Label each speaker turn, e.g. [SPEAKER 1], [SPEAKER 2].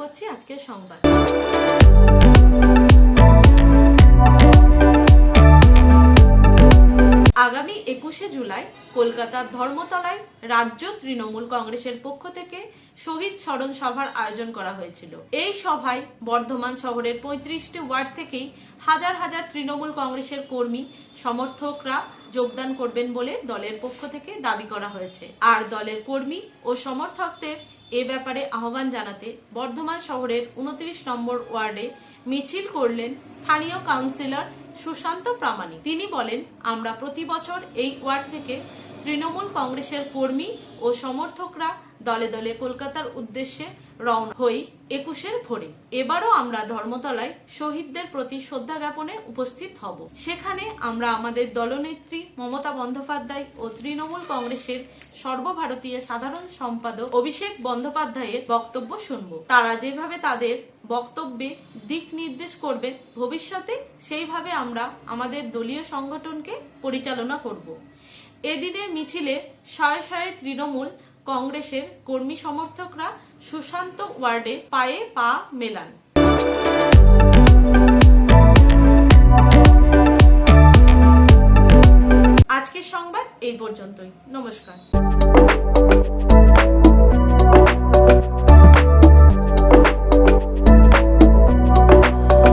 [SPEAKER 1] করছি আজকের সংবাদ। আগামী একুশে জুলাই কলকাতার ধর্মতলায় রাজ্য তৃণমূল কংগ্রেসের পক্ষ থেকে শহীদ স্মরণ সভার আয়োজন করা হয়েছিল। এই সভায় বর্ধমান শহরের পঁয়ত্রিশটি ওয়ার্ড থেকেই হাজার হাজার তৃণমূল কংগ্রেসের কর্মী, সমর্থকরা যোগদান করবেন বলে দলের পক্ষ থেকে দাবি করা হয়েছে। আর দলের কর্মী ও সমর্থকদের এ ব্যাপারে আহ্বান জানাতে বর্ধমান শহরের উনত্রিশ নম্বর ওয়ার্ডে মিছিল করলেন স্থানীয় কাউন্সিলর সুশান্ত প্রামাণিক। তিনি বলেন, আমরা প্রতি বছর এই ওয়ার্ড থেকে তৃণমূল কংগ্রেসের কর্মী ও সমর্থকরা দলে দলে কলকাতার উদ্দেশ্যে রওনা হই একুশের ভোরে। এবারও আমরা ধর্মতলায় শহীদদের প্রতি শ্রদ্ধা জ্ঞাপনে উপস্থিত হব। সেখানে আমরা আমাদের দলনেত্রী মমতা বন্দ্যোপাধ্যায় ও তৃণমূল কংগ্রেসের সর্বভারতীয় সাধারণ সম্পাদক অভিষেক বন্দ্যোপাধ্যায়ের বক্তব্য শুনব। তারা যেভাবে তাদের বক্তব্যে দিক নির্দেশ করবেন, ভবিষ্যতে সেইভাবে আমরা আমাদের দলীয় সংগঠনকে পরিচালনা করব। এদিনের মিছিলে শয়ে শয়ে তৃণমূল কংগ্রেসের কর্মী সমর্থকরা সুশান্ত ওয়ার্ডে পায়ে পা মেলান। আজকের সংবাদ এই পর্যন্তই। নমস্কার।